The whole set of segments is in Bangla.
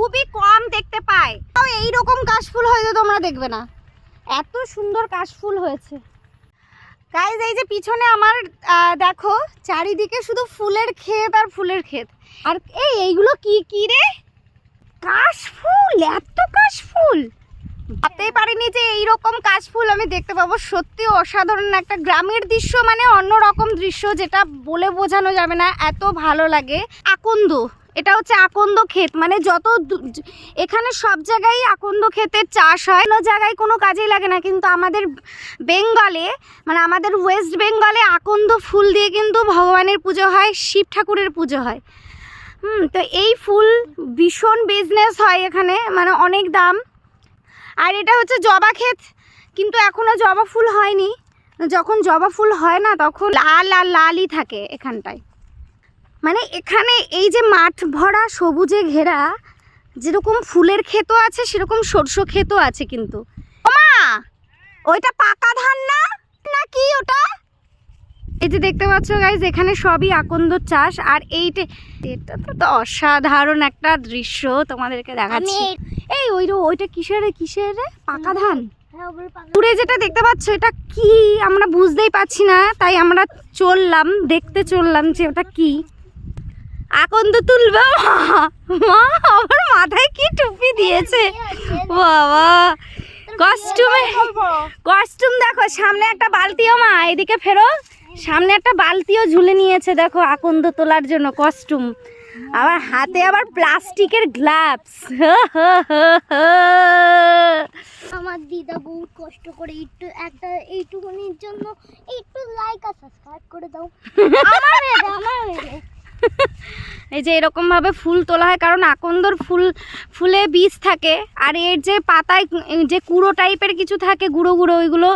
খুবই কম দেখতে পাই তাও এইরকম কাশফুল হয়তো তোমরা দেখবে না। এত সুন্দর কাশফুল হয়েছে। গাইজ এই যে পিছনে আমার দেখো, চারিদিকে শুধু ফুলের ক্ষেত আর ফুলের ক্ষেত। আর এই, এইগুলো কি কি রে? কাশফুল এত কাশফুল ভাবতেই পারিনি যে এইরকম কাশফুল আমি দেখতে পাবো। সত্যি অসাধারণ একটা গ্রামের দৃশ্য মানে অন্যরকম দৃশ্য, যেটা বলে বোঝানো যাবে না, এত ভালো লাগে। আকন্দ। এটা হচ্ছে আকন্দ ক্ষেত মানে যত এখানে সব জায়গায় আকন্দ ক্ষেতের চাষ হয়। কোনো জায়গায় কোনো কাজেই লাগে না, কিন্তু আমাদের বেঙ্গলে মানে আমাদের ওয়েস্ট বেঙ্গলে আকন্দ ফুল দিয়ে কিন্তু ভগবানের পুজো হয়, শিব ঠাকুরের পুজো হয়। হুম, তো এই ফুল ভীষণ বিজনেস হয় এখানে মানে অনেক দাম। আর এটা হচ্ছে জবা ক্ষেত, কিন্তু এখনও জবা ফুল হয়নি। যখন জবা ফুল হয় না, তখন লাল আর লালই থাকে এখানটায়। মানে এখানে এই যে মাঠ ভরা সবুজে ঘেরা যেরকম ফুলের ক্ষেতও আছে সেরকম সরষ ক্ষেতও আছে কিন্তু। ওমা ওইটা পাকা ধান না? না কি ওটা? এই যে দেখতে পাচ্ছ গাইজ এখানে সবই আকন্দ চাষ আর এইটা এটা তো তো অসাধারণ একটা দৃশ্য তোমাদেরকে দেখাচ্ছি। এই ওই ওইটা কিসের কিসের রে? পাকা ধান? দূরে যেটা দেখতে পাচ্ছ এটা কি? আমরা বুঝতেই পাচ্ছি না তাই আমরা চললাম দেখতে চললাম যে ওটা কি। আকন্দ তুলবে। মা, আমার মাথায় কি টুপি দিয়েছে? বাবা কস্টিউমে কস্টিউম দেখো, সামনে একটা বালতিও মা, এদিকে ফেরো। সামনে একটা বালতিও ঝুলে নিয়েছে, দেখো, আকন্দ তোলার জন্য কস্টিউম আবার হাতে আবার প্লাস্টিকের গ্লাভস আমার দিদা বহুত কষ্ট করে একটু একটা এইটুকুনির জন্য একটু লাইক আর সাবস্ক্রাইব করে দাও। আমার মেরে আমার মেরে এই যে এরকম ভাবে ফুল তোলা হয়, কারণ আকন্দর ফুল, ফুলে বীজ থাকে, আর এর যে পাতায় যে কুড়ো টাইপের কিছু থাকে, গুঁড়ো গুঁড়ো, ওইগুলো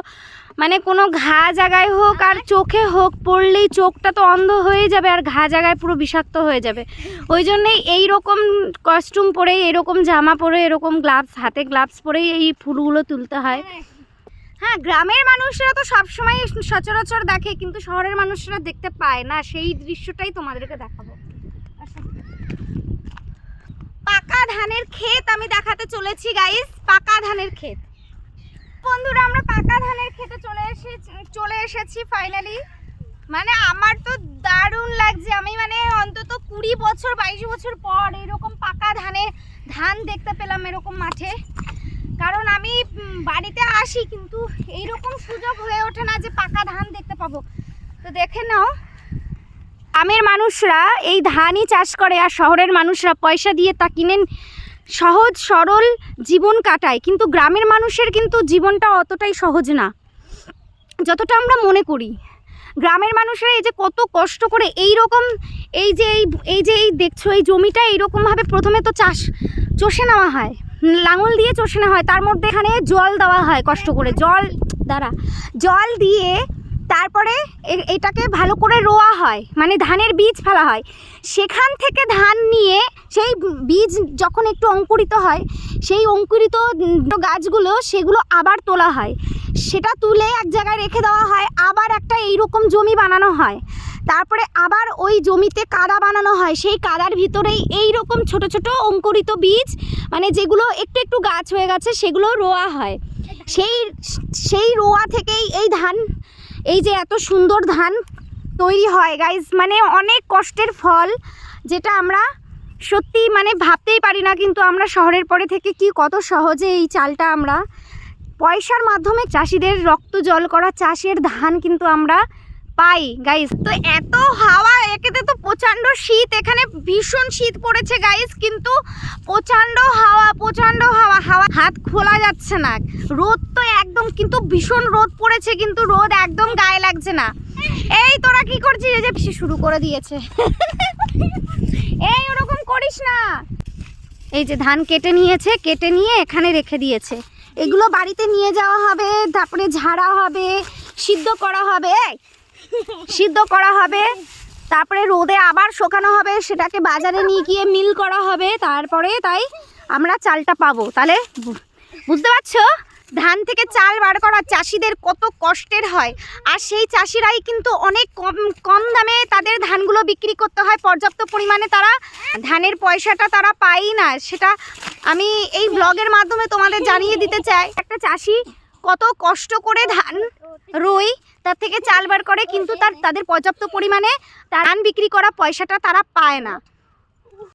মানে কোনো ঘা জায়গায় হোক আর চোখে হোক, পড়লেই চোখটা তো অন্ধ হয়ে যাবে আর ঘা জায়গায় পুরো বিষাক্ত হয়ে যাবে। ওই জন্যেই এই রকম কস্টিউম পরেই, এরকম জামা পরে, এরকম গ্লাভস হাতে গ্লাভস পরেই এই ফুলগুলো তুলতে হয় হ্যাঁ গ্রামের মানুষরা তো সবসময় সচরাচর দেখে, কিন্তু শহরের মানুষরা দেখতে পায় না। সেই দৃশ্যটাই তোমাদেরকে দেখাবো। পাকা ধানের ক্ষেত আমি দেখাতে চলেছি গাইস পাকা ধানের ক্ষেত। বন্ধুরা, আমরা পাকা ধানের ক্ষেতে চলে এসেছি চলে এসেছি ফাইনালি মানে আমার তো দারুণ লাগছে। আমি মানে অন্তত কুড়ি বছর, বাইশ বছর পর এরকম পাকা ধানে ধান দেখতে পেলাম এরকম মাঠে। কারণ আমি বাড়িতে আসি কিন্তু এইরকম সুযোগ হয়ে ওঠে না যে পাকা ধান দেখতে পাবো। তো দেখে নাও গ্রামের মানুষরা এই ধানই চাষ করে আর শহরের মানুষরা পয়সা দিয়ে তা কিনেন সহজ, সরল জীবন কাটায়। কিন্তু গ্রামের মানুষের কিন্তু জীবনটা অতটাই সহজ না। যতটা আমরা মনে করি, গ্রামের মানুষেরা এই যে কত কষ্ট করে এই রকম এই যে এই এই যে এই দেখছ, এই জমিটা এইরকমভাবে প্রথমে তো চাষ, চষে নেওয়া হয়। লাঙল দিয়ে চষে না হয়, তার মধ্যে এখানে জল দেওয়া হয় কষ্ট করে, জল দ্বারা জল দিয়ে তারপরে এটাকে ভালো করে রোয়া হয় মানে ধানের বীজ ফেলা হয়। সেখান থেকে ধান নিয়ে সেই বীজ যখন একটু অঙ্কুরিত হয়, সেই অঙ্কুরিত গাছগুলো, সেগুলো আবার তোলা হয়। সেটা তুলে এক জায়গায় রেখে দেওয়া হয়, আবার একটা এইরকম জমি বানানো হয়। তারপরে আবার ওই জমিতে কাদা বানানো হয়, সেই কাদার ভিতরেই এই রকম ছোট ছোট অঙ্কুরিত বীজ মানে যেগুলো একটু একটু গাছ হয়ে গেছে, সেগুলো রোয়া হয়। সেই সেই রোয়া থেকেই এই ধান, এই যে এত সুন্দর ধান তৈরি হয় গাইজ মানে অনেক কষ্টের ফল, যেটা আমরা সত্যি মানে ভাবতেই পারি না, কিন্তু আমরা শহরের পরে থেকে কি কত সহজে এই চালটা আমরা পয়সার মাধ্যমে চাষিদের রক্ত জল করা চাষের ধান কিন্তু আমরা পাই গাইস তো এত হাওয়া, একেতে তো প্রচণ্ড শীত, এখানে ভীষণ শীত পড়েছে গাইস কিন্তু প্রচণ্ড হাওয়া প্রচণ্ড হাওয়া হাওয়া হাত খোলা যাচ্ছে না। রোদ তো একদম, কিন্তু ভীষণ রোদ পড়েছে, কিন্তু রোদ একদম গায়ে লাগছে না। এই তোরা কি করছিস? এই যে শুরু করে দিয়েছে। এই ওরকম করিস না। এই যে ধান কেটে নিয়েছে, কেটে নিয়ে এখানে রেখে দিয়েছে। এগুলো বাড়িতে নিয়ে যাওয়া হবে, তারপরে ঝাড়া হবে, সিদ্ধ করা হবে সিদ্ধ করা হবে, তারপরে রোদে আবার শোকানো হবে, সেটাকে বাজারে নিয়ে গিয়ে মিল করা হবে, তারপরে তাই আমরা চালটা পাবো। তাহলে, বুঝতে পারছ? ধান থেকে চাল বার করা চাষিদের কত কষ্টের হয়। আর সেই চাষিরাই কিন্তু অনেক কম কম দামে তাদের ধানগুলো বিক্রি করতে হয়। পর্যাপ্ত পরিমাণে তারা ধানের পয়সাটা তারা পায়ই না। সেটা আমি এই ব্লগের মাধ্যমে তোমাদের জানিয়ে দিতে চাই। একটা চাষি কত কষ্ট করে ধান রুই, তার থেকে চাল বার করে, কিন্তু তার, তাদের পর্যাপ্ত পরিমাণে ধান বিক্রি করা পয়সাটা তারা পায় না।